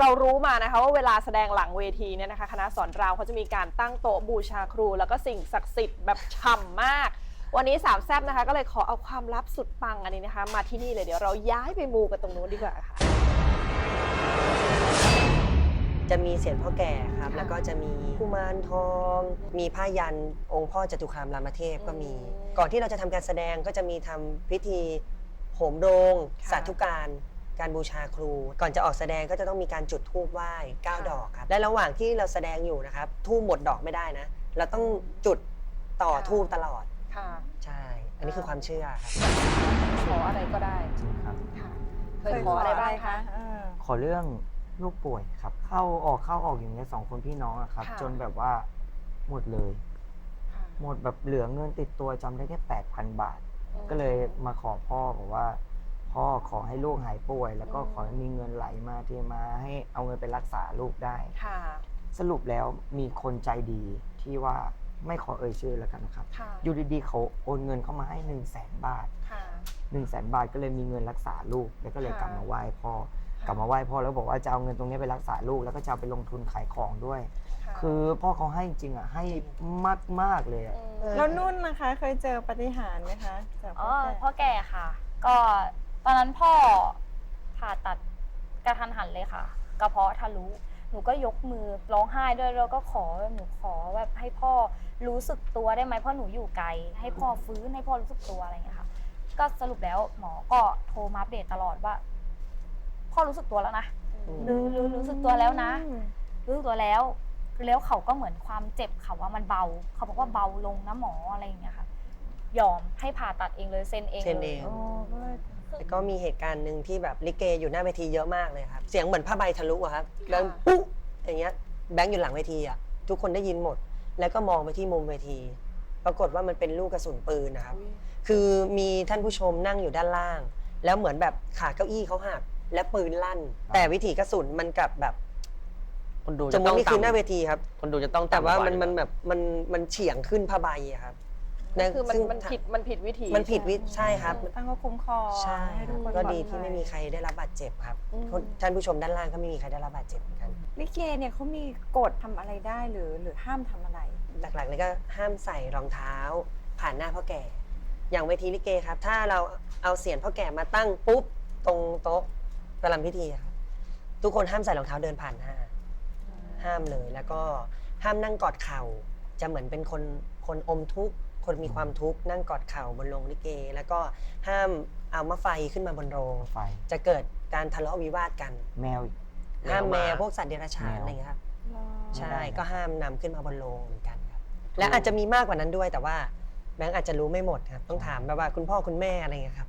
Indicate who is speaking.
Speaker 1: เรารู้มานะคะว่าเวลาแสดงหลังเวทีเนี่ยนะคะคณะสอนรามเขาจะมีการตั้งโต๊ะบูชาครู แล้วก็สิ่งศักดิ์สิทธิ์แบบฉ่ำมาก วันนี้สามแซบนะคะ ก็เลยขอเอาความลับสุดปังอันนี้นะคะ มาที่นี่เลยเดี๋ยวเราย้ายไปมูกันตรงนู้นดีกว่าค่ะ
Speaker 2: จะมีเสียงพ่อแก่ครับ
Speaker 1: ค่ะ
Speaker 2: แล้วก็จะมีกุมารทอง มีผ้ายันองค์พ่อจตุคามรามเทพก็มี
Speaker 1: อืม
Speaker 2: ก่อนที่เราจะทำการแสดงก็จะมีทำพิธีโหมโรง
Speaker 1: ค่ะ
Speaker 2: สาธุการ การบูชาครู ก่อนจะออกแสดงก็จะต้องมีการจุดธูปไหว้เก้า
Speaker 1: ค่ะ
Speaker 2: ดอกครับ และระหว่างที่เราแสดงอยู่นะครับธูปหมดดอกไม่ได้นะ เราต้องจุดต่อ
Speaker 1: ค่ะ
Speaker 2: ธูปตลอด
Speaker 1: ค่ะ
Speaker 2: ใช่ อันนี้คือความเชื่อครับ
Speaker 1: ขออะไรก็ได้
Speaker 3: จริงครับ
Speaker 1: ค่ะ เคยขออะไรบ้างคะ
Speaker 4: เออ
Speaker 3: ขอเรื่องลูกป่วยครับ เข้าออกเข้าออกอย่างเงี้ยสองคนพี่น้องอะครับ
Speaker 1: ค่ะ
Speaker 3: จนแบบว่าหมดเลย
Speaker 1: ค่ะ
Speaker 3: หมดแบบเหลือเงินติดตัวจำได้แค่แปดพันบาท ก็เลยมาขอพ่อบอกว่า พ่อขอให้ลูกหายป่วย แล้วก็
Speaker 1: อืม
Speaker 3: ขอให้มีเงินไหลมาเทมาให้เอาเงินไปรักษาลูกได้
Speaker 1: ค่ะ
Speaker 3: สรุปแล้วมีคนใจดีที่ว่าไม่ขอเอ่ยชื่อแล้วกันนะครับ
Speaker 1: ค่ะ
Speaker 3: อยู่ดีๆเขาโอนเงินเข้ามาให้หนึ่งแสนบาท
Speaker 1: ค่ะ
Speaker 3: หนึ่งแสนบาทก็เลยมีเงินรักษาลูกแล้วก็เลย
Speaker 1: ค่ะ
Speaker 3: กลับมาไหว้พ่อกลับมาไหว้พ่อแล้วบอกว่าจะเอาเงินตรงนี้ไปรักษาลูกแล้วก็จะเอาไปลงทุนขายของด้วย
Speaker 1: ค่ะ
Speaker 3: คือพ่อเขาให้จริงอะให้มากมากๆเลยอะ
Speaker 1: ม
Speaker 4: แล้วนุ่นนะคะเคยเจอปาฏิหารย์ไหมคะจาก
Speaker 5: อ๋
Speaker 4: พ่
Speaker 5: อ
Speaker 4: อแก่
Speaker 5: พ่อแก่ค่ะ ก็ ตอนนั้นพ่อผ่าตัดกระทันหันเลยค่ะ กระเพาะทะลุหนูก็ยกมือร้องไห้ด้วยแล้วก็ขอแบบหนูขอแบบให้พ่อรู้สึกตัวได้ไหมเพราะหนูอยู่ไกล ให้พ่อฟื้นให้พ่อรู้สึกตัวอะไรอย่างเงี้ยค่ะ ก็สรุปแล้วหมอก็โทรมาอัปเดตตลอดว่า พ่อรู้สึกตัวแล้วนะรู้รู้รู้สึกตัวแล้วนะ รู้สึกตัวแล้วแล้วเขาก็เหมือนความเจ็บเขาว่ามันเบา เขาบอกว่าเบาลงนะหมออะไรอย่างเงี้ยค่ะ ยอมให้ผ่าตัดเองเลยเซ็นเอง
Speaker 2: เลย
Speaker 4: โอ้ก็เลย
Speaker 2: แล้วก็มีเหตุการณ์หนึ่งที่แบบลิเกอยู่หน้าเวทีเยอะมากเลยครับ เสียงเหมือนผ้าใบทะลุอะครับแล้วปุ๊อย่างเงี้ยแบงค์อยู่หลังเวทีอะทุกคนได้ยินหมด แล้วก็มองไปที่มุมเวที ปรากฏว่ามันเป็นลูกกระสุนปืนนะครับ
Speaker 1: อุ๊ย
Speaker 2: คือมีท่านผู้ชมนั่งอยู่ด้านล่าง แล้วเหมือนแบบขาเก้าอี้เขาหักและปืนลั่น แต่วิถีกระสุนมันกลับแบบ
Speaker 6: คนดู
Speaker 2: จ
Speaker 6: จะ
Speaker 2: ม
Speaker 6: ต้
Speaker 2: ม
Speaker 6: อง
Speaker 2: ตินี่คือหน้าเว
Speaker 6: ต่ำ
Speaker 2: ทีครับ
Speaker 6: คนดูจะต้อง
Speaker 2: แต่ว่าำ
Speaker 6: ก
Speaker 2: มันมัน
Speaker 6: อยู่
Speaker 2: แบบมันมันเฉียงขึ้นผ้าใบอะครับ
Speaker 1: คือมัน
Speaker 2: ซึ่ง
Speaker 1: มันผิดมันผิดวิธี
Speaker 2: มันผิดวิใช่ครับ
Speaker 4: ตั้งก็คุ้มครอง
Speaker 2: ใช่
Speaker 4: ให้ทุกคน
Speaker 2: ก็
Speaker 4: ปลอ
Speaker 2: ดี
Speaker 4: ภั
Speaker 2: ที่
Speaker 4: ย
Speaker 2: ไม่มีใครได้รับบาดเจ็บครับ
Speaker 1: อืม
Speaker 2: ท่านผู้ชมด้านล่างก็ไม่มีใครได้รับบาดเจ็บเหมือนกัน
Speaker 4: ลิเกเนี่ยเขามีกฎทำอะไรได้หรือหรือห้ามทำอะไร
Speaker 2: หลักๆเลยก็ห้ามใส่รองเท้า ผ่านหน้าพ่อแก่ อย่างเวทีลิเกครับ ถ้าเราเอาเสียนพ่อแก่มาตั้งปุ๊บตรงโต๊ะประลำพิธีอะครับทุกคนห้ามใส่รองเท้าเดินผ่านหน้า ห้ามเลยแล้วก็ห้ามนั่งกอดเข่าจะเหมือนเป็นคนคนอมทุกข์ คนมีความทุกข์นั่งกอดเข่าบนโรงลิเก แล้วก็ห้ามเอามะไฟขึ้นมาบนโรง
Speaker 3: ไฟ
Speaker 2: จะเกิดการทะเลาะวิวาทกัน
Speaker 3: แมวอีก
Speaker 2: ห้ามแมว
Speaker 6: แมว
Speaker 2: พวกสัตว์เดรัจฉาน
Speaker 3: แมว
Speaker 2: อะไรอย่างเงี้ยครับใช่
Speaker 3: ไม่ได้
Speaker 2: ก็ห้ามนำขึ้นมาบนโรงเหมือนกันครับ และอาจจะมีมากกว่านั้นด้วยแต่ว่าแบงค์อาจจะรู้ไม่หมดครับ ต้องถามแบบว่าคุณพ่อคุณแม่อะไรอย่างเงี้ยครับ